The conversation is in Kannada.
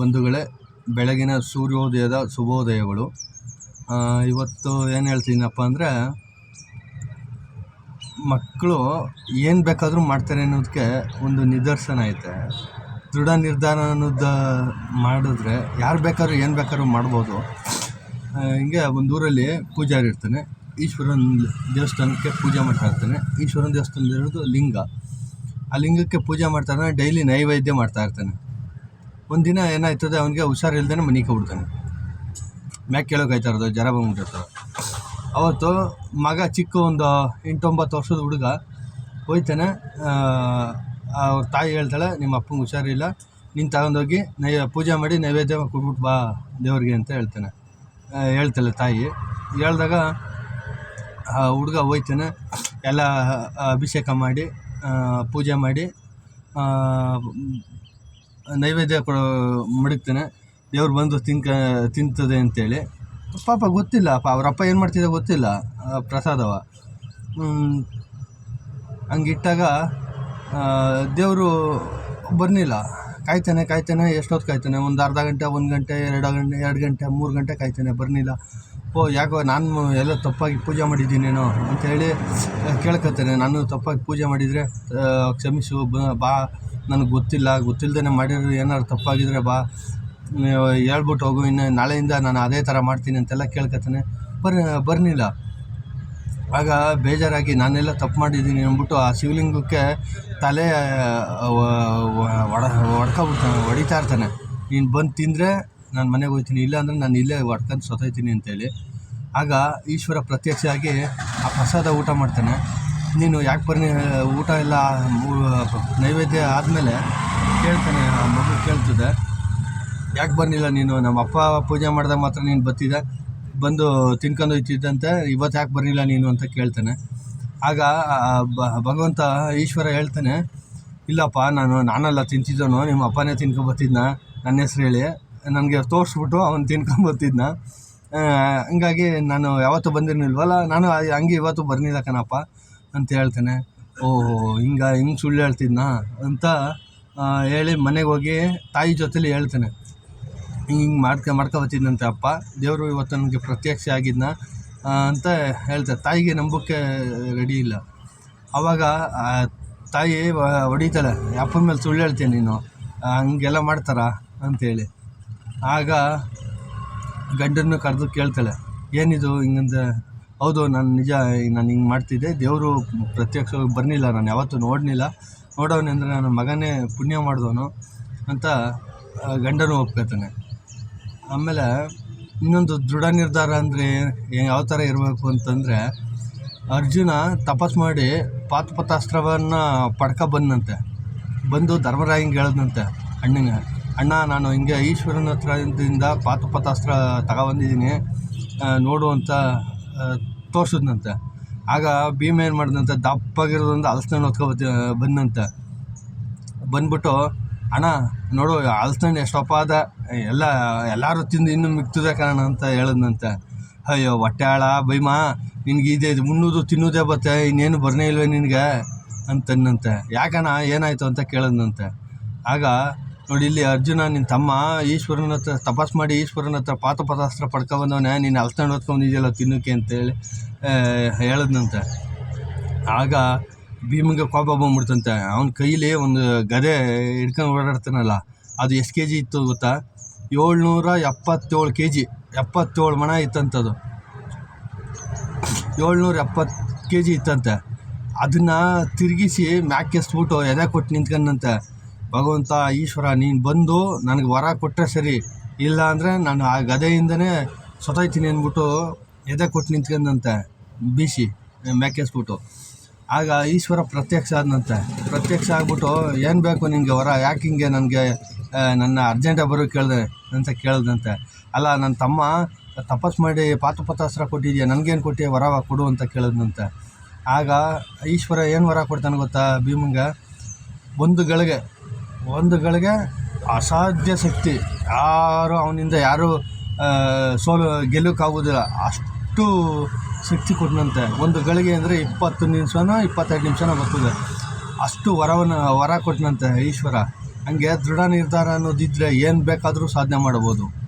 ಬಂಧುಗಳೇ, ಬೆಳಗಿನ ಸೂರ್ಯೋದಯದ ಶುಭೋದಯಗಳು. ಇವತ್ತು ಏನು ಹೇಳ್ತೀನಪ್ಪ ಅಂದರೆ, ಮಕ್ಕಳು ಏನು ಬೇಕಾದರೂ ಮಾಡ್ತಾರೆ ಅನ್ನೋದಕ್ಕೆ ಒಂದು ನಿದರ್ಶನ ಐತೆ. ದೃಢ ನಿರ್ಧಾರ ಅನ್ನೋದು ಮಾಡಿದ್ರೆ ಯಾರು ಬೇಕಾದ್ರೂ ಏನು ಬೇಕಾದ್ರೂ ಮಾಡ್ಬೋದು. ಹಿಂಗೆ ಒಂದು ಊರಲ್ಲಿ ಪೂಜಾರಿ ಇರ್ತಾನೆ. ಈಶ್ವರನ ದೇವಸ್ಥಾನಕ್ಕೆ ಪೂಜೆ ಮಾಡ್ತಾ ಇರ್ತಾನೆ. ಈಶ್ವರನ ದೇವಸ್ಥಾನದಲ್ಲಿರೋದು ಲಿಂಗ. ಆ ಲಿಂಗಕ್ಕೆ ಪೂಜೆ ಮಾಡ್ತಾನೆ, ಡೈಲಿ ನೈವೇದ್ಯ ಮಾಡ್ತಾ ಇರ್ತಾನೆ. ಒಂದಿನ ಏನಾಯ್ತದೆ, ಅವನಿಗೆ ಹುಷಾರಿಲ್ದೇ ಮನೆಗೆ ಹೋಗ್ಬಿಡ್ತಾನೆ ಮ್ಯಾಕ್ ಕೇಳೋಕೆ ಇರೋದು ಜ್ವರ ಬಂದ್ಬಿಟ್ಟಿರ್ತದೆ ಅವತ್ತು ಮಗ ಚಿಕ್ಕ ಒಂದು ಎಂಟೊಂಬತ್ತು ವರ್ಷದ ಹುಡುಗ ಹೋಯ್ತಾನೆ. ಅವ್ರ ತಾಯಿ ಹೇಳ್ತಾಳೆ, ನಿಮ್ಮ ಅಪ್ಪಂಗೆ ಹುಷಾರಿಲ್ಲ. ನೀನು ತಗೊಂಡೋಗಿ ನೈ ಪೂಜೆ ಮಾಡಿ ನೈವೇದ್ಯ ಕೊಟ್ಬಿಟ್ಟು ಬಾ ದೇವ್ರಿಗೆ ಅಂತ ಹೇಳ್ತಾನೆ. ಹೇಳ್ತಾಳೆ ತಾಯಿ. ಹೇಳಿದಾಗ ಆ ಹುಡುಗ ಹೋಯ್ತಾನೆ, ಎಲ್ಲ ಅಭಿಷೇಕ ಮಾಡಿ ಪೂಜೆ ಮಾಡಿ ನೈವೇದ್ಯ ಕೊಡೋ ಮಡಗ್ತಾನೆ, ದೇವ್ರು ಬಂದು ತಿನ್ಕ, ತಿಂತದೆ ಅಂತೇಳಿ. ಪಾಪ ಗೊತ್ತಿಲ್ಲ, ಪಾಪ ಅವರಪ್ಪ ಏನು ಮಾಡ್ತಿದ್ದ ಗೊತ್ತಿಲ್ಲ ಪ್ರಸಾದವ. ಹಂಗಿಟ್ಟಾಗ ದೇವರು ಬರಲಿಲ್ಲ ಕಾಯ್ತಾನೆ ಕಾಯ್ತಾನೆ, ಎಷ್ಟೊತ್ತು ಕಾಯ್ತಾನೆ? ಒಂದು ಅರ್ಧ ಗಂಟೆ, ಒಂದು ಗಂಟೆ, ಎರಡು ಗಂಟೆ ಎರಡು ಗಂಟೆ, ಮೂರು ಗಂಟೆ ಕಾಯ್ತಾನೆ ಬರಲಿಲ್ಲ ಓ ಯಾಕೋ ನಾನು ಎಲ್ಲ ತಪ್ಪಾಗಿ ಪೂಜೆ ಮಾಡಿದ್ದೀನೇನೋ ಅಂತೇಳಿ ಕೇಳ್ಕೊತೇನೆ ನಾನು ತಪ್ಪಾಗಿ ಪೂಜೆ ಮಾಡಿದರೆ ಕ್ಷಮಿಸು, ಬ- ನನಗೆ ಗೊತ್ತಿಲ್ಲ ಗೊತ್ತಿಲ್ಲದೇ ಮಾಡಿರೋ ಏನಾದ್ರು ತಪ್ಪಾಗಿದ್ರೆ ಬಾ. ಹೇಳ್ಬಿಟ್ಟು ಹೋಗು, ಇನ್ನು ನಾಳೆಯಿಂದ ನಾನು ಅದೇ ಥರ ಮಾಡ್ತೀನಿ ಅಂತೆಲ್ಲ ಕೇಳ್ಕೊತಾನೆ ಬರ್, ಬರ್ನಿಲ್ಲ. ಆಗ ಬೇಜಾರಾಗಿ ನಾನೆಲ್ಲ ತಪ್ಪು ಮಾಡಿದ್ದೀನಿ ಅಂದ್ಬಿಟ್ಟು ಆ ಶಿವಲಿಂಗಕ್ಕೆ ತಲೆ ಒಡ ಹೊಡ್ಕೊಬಿಡ್ತಾನೆ ಹೊಡಿತಾ ಇರ್ತಾನೆ. ನೀನು ಬಂದು ತಿಂದರೆ ನಾನು ಮನೆಗೆ ಹೋಗ್ತೀನಿ ಇಲ್ಲ ಅಂದರೆ ನಾನು ಇಲ್ಲೇ ಹೊಡ್ಕೊಂಡು ಸತ್ತೋಯ್ತೀನಿ ಅಂತೇಳಿ. ಆಗ ಈಶ್ವರ ಪ್ರತ್ಯಕ್ಷವಾಗಿ ಆ ಪ್ರಸಾದ ಊಟ ಮಾಡ್ತಾನೆ. ನೀನು ಯಾಕೆ ಬರ್ನಿ ಊಟ ಎಲ್ಲ ನೈವೇದ್ಯ ಆದಮೇಲೆ ಕೇಳ್ತಾನೆ, ಆ ಮಗು ಕೇಳ್ತದೆ. ಯಾಕೆ ಬರಲಿಲ್ಲ ನೀನು? ನಮ್ಮ ಅಪ್ಪ ಪೂಜೆ ಮಾಡಿದಾಗ ಮಾತ್ರ ನೀನು ಬತ್ತಿದ್ದೆ ಬಂದು ತಿನ್ಕೊಂಡು ಹೋಯ್ತಿದ್ದಂತೆ ಇವತ್ತು ಯಾಕೆ ಬರಲಿಲ್ಲ ನೀನು ಅಂತ ಕೇಳ್ತಾನೆ. ಆಗ ಭಗವಂತ ಈಶ್ವರ ಹೇಳ್ತಾನೆ, ಇಲ್ಲಪ್ಪ, ನಾನು, ನಾನೆಲ್ಲ ತಿಂತಿದ್ದನು ನಿಮ್ಮ ಅಪ್ಪನೇ ತಿನ್ಕೊಂಬತ್ತಿದ್ನ ನನ್ನ ಹೆಸ್ರು ಹೇಳಿ. ನನಗೆ ತೋರಿಸ್ಬಿಟ್ಟು ಅವನು ತಿನ್ಕೊಂಬತ್ತಿದ್ನ ಹಂಗಾಗಿ ನಾನು ಯಾವತ್ತೂ ಬಂದಿರಲಿಲ್ವಲ್ಲ, ನಾನು ಹಂಗೆ ಇವತ್ತು ಬರ್ನಿಲ್ಲ ಕಣಪ್ಪ ಅಂತ ಹೇಳ್ತೇನೆ. ಓಹೋ, ಹಿಂಗ, ಹಿಂಗೆ ಸುಳ್ಳು ಹೇಳ್ತಿದ್ನ ಅಂತ ಹೇಳಿ ಮನೆಗೆ ಹೋಗಿ ತಾಯಿ ಜೊತೆಲಿ ಹೇಳ್ತೇನೆ. ಹಿಂಗೆ ಮಾಡ್ಕೊ ಮಾಡ್ಕೊಬತ್ತಿದ್ನಂತೆ ಅಪ್ಪ. ದೇವರು ಇವತ್ತು ನನಗೆ ಪ್ರತ್ಯಕ್ಷ ಆಗಿದ್ನ ಅಂತ ಹೇಳ್ತಾರೆ ತಾಯಿಗೆ ನಂಬೋಕ್ಕೆ ರೆಡಿ ಇಲ್ಲ. ಆವಾಗ ತಾಯಿ ಹೊಡಿತಾಳೆ. ಅಪ್ಪನ ಮೇಲೆ ಸುಳ್ಳು ಹೇಳ್ತೀನಿ ನೀನು. ಹಂಗೆಲ್ಲ ಮಾಡ್ತಾರ ಅಂತೇಳಿ ಆಗ ಗಂಡನ್ನು ಕರೆದು ಕೇಳ್ತಾಳೆ ಏನಿದು ಹಿಂಗಂತ ಹೌದು, ನಾನು ನಿಜ ನಾನು ಹಿಂಗೆ ಮಾಡ್ತಿದ್ದೆ. ದೇವರು ಪ್ರತ್ಯಕ್ಷವಾಗಿ ಬರಲಿಲ್ಲ ನಾನು ಯಾವತ್ತೂ ನೋಡಲಿಲ್ಲ ನೋಡೋನೆ ಅಂದರೆ ನನ್ನ ಮಗನೇ ಪುಣ್ಯ ಮಾಡಿದವನು ಅಂತ ಗಂಡನೂ ಒಪ್ಕೋತಾನೆ. ಆಮೇಲೆ ಇನ್ನೊಂದು ದೃಢ ನಿರ್ಧಾರ ಅಂದರೆ ಯಾವ ಥರ ಇರಬೇಕು ಅಂತಂದರೆ, ಅರ್ಜುನ ತಪಸ್ ಮಾಡಿ ಪಾತ್ಪತಾಸ್ತ್ರವನ್ನು ಪಡ್ಕೊ ಬಂದಂತೆ ಬಂದು ಧರ್ಮರಾಯಂಗೆ ಹೇಳ್ದಂತೆ ಅಣ್ಣಂಗೆ ಅಣ್ಣ, ನಾನು ಹಿಂಗೆ ಈಶ್ವರನ ಹತ್ರದಿಂದ ಪಾತುಪತಾಸ್ತ್ರ ತಗೊಬಂದಿದ್ದೀನಿ. ನೋಡು ಅಂತ ತೋರಿಸಿದ್ನಂತೆ. ಆಗ ಭೀಮ ಏನು ಮಾಡಿದಂತೆ ದಪ್ಪಾಗಿರೋದೊಂದು ಹಲಸಿನ ಹೊತ್ಕೊಬತ್ತಿ ಬಂದಂತೆ ಬಂದ್ಬಿಟ್ಟು, ಅಣ್ಣ, ನೋಡು ಹಲಸಿನ ಎಷ್ಟಪ್ಪ ಅದ ಎಲ್ಲ, ಎಲ್ಲರೂ ತಿಂದು ಇನ್ನೂ ಮಿಕ್ತದೆ ಕಾರಣ ಅಂತ ಹೇಳಿದ್ನಂತೆ. ಅಯ್ಯೋ ಹೊಟ್ಟೆ ಆಳ ಬೈಮ ನಿನಗೆ ಇದೆ, ಇದು ಉಣ್ಣೋದು ತಿನ್ನೋದೇ ಬತ್ತೆ, ಇನ್ನೇನು ಬರನೇ ಇಲ್ವೇ ನಿನಗೆ? ಅಂತನ್ನಂತೆ. ಯಾಕಣ್ಣ, ಏನಾಯಿತು? ಅಂತ ಕೇಳಿದ್ನಂತೆ. ಆಗ ನೋಡಿ ಇಲ್ಲಿ ಅರ್ಜುನ ನಿನ್ನ ತಮ್ಮ ಈಶ್ವರನ ಹತ್ರ ತಪಾಸ್ ಮಾಡಿ ಈಶ್ವರನ ಹತ್ರ ಪಾತಪದಾಸ್ತ್ರ ಪಡ್ಕೊಬಂದವನೇ ನೀನು ಹಲ್ಸ್ಕೊಂಡು ಹೊತ್ಕೊಂಡಿದ್ಯಲ್ಲ ತಿನ್ನೋಕ್ಕೆ ಅಂತೇಳಿ ಹೇಳಿದ್ನಂತೆ. ಆಗ ಭೀಮಂಗೆ ಕೋಪ ಬಂದ್ಬಿಡ್ತಂತೆ. ಅವನ ಕೈಲಿ ಒಂದು ಗದೆ ಹಿಡ್ಕೊಂಡು ಓಡಾಡ್ತಾನಲ್ಲ, ಅದು ಎಷ್ಟು ಕೆ ಜಿ ಇತ್ತು ಗೊತ್ತಾ? ಏಳ್ನೂರ ಎಪ್ಪತ್ತೇಳು ಕೆ ಜಿ ಎಪ್ಪತ್ತೇಳು ಮಣ ಇತ್ತಂತದು. ಏಳ್ನೂರ ಎಪ್ಪತ್ತು ಕೆ ಜಿ ಇತ್ತಂತೆ. ಅದನ್ನು ತಿರುಗಿಸಿ ಮ್ಯಾಕೆಸ್ಬಿಟ್ಟು ಎದೆ ಕೊಟ್ಟು ನಿಂತ್ಕೊಂಡಂತೆ. ಭಗವಂತ, ಈಶ್ವರ, ನೀನು ಬಂದು ನನಗೆ ವರ ಕೊಟ್ಟರೆ ಸರಿ. ಇಲ್ಲ ಅಂದರೆ ನಾನು ಆ ಗದೆಯಿಂದನೇ ಸೊತೋಯ್ತೀನಿ ಅಂದ್ಬಿಟ್ಟು ಎದೆ ಕೊಟ್ಟು ನಿಂತ್ಕೊಂಡಂತೆ, ಬೀಸಿ, ಮ್ಯಾಕೆಸ್ಬಿಟ್ಟು. ಆಗ ಈಶ್ವರ ಪ್ರತ್ಯಕ್ಷ ಆದನಂತೆ. ಪ್ರತ್ಯಕ್ಷ ಆಗ್ಬಿಟ್ಟು, ಏನು ಬೇಕು ನಿನಗೆ ವರ? ಯಾಕೆ ಹಿಂಗೆ ನನಗೆ ನನ್ನ ಅರ್ಜೆಂಟಾಗಿ ಬರೋ ಕೇಳಿದೆ ಅಂತ ಕೇಳ್ದಂತೆ. ಅಲ್ಲ ನನ್ನ ತಮ್ಮ ತಪಸ್ ಮಾಡಿ ಪಾತುಪತಾಸ್ತ್ರ ಕೊಟ್ಟಿದ್ಯಾ? ನನಗೇನು ಕೊಟ್ಟಿ ವರ ಕೊಡು ಅಂತ ಕೇಳಿದ್ನಂತೆ ಆಗ ಈಶ್ವರ ಏನು ವರ ಕೊಡ್ತಾನೆ ಗೊತ್ತಾ ಭೀಮಂಗೆ? ಒಂದು ಗಳಿಗೆ ಒಂದು ಗಳಿಗೆ ಅಸಾಧ್ಯ ಶಕ್ತಿ. ಯಾರು ಅವನಿಂದ ಯಾರು ಸೋಲು ಗೆಲ್ಲೋಕ್ಕಾಗೋದಿಲ್ಲ ಅಷ್ಟು ಶಕ್ತಿ ಕೊಟ್ಟನಂತೆ ಒಂದು ಗಳಿಗೆ ಅಂದರೆ ಇಪ್ಪತ್ತು ನಿಮಿಷನೋ, ಇಪ್ಪತ್ತೈದು ನಿಮಿಷನೋ ಬರ್ತದೆ. ಅಷ್ಟು ವರವನ್ನು, ವರ ಕೊಟ್ಟನಂತೆ ಈಶ್ವರ. ಹಂಗೆ ದೃಢ ನಿರ್ಧಾರ ಅನ್ನೋದಿದ್ರೆ ಏನು ಬೇಕಾದರೂ ಸಾಧನೆ ಮಾಡ್ಬೋದು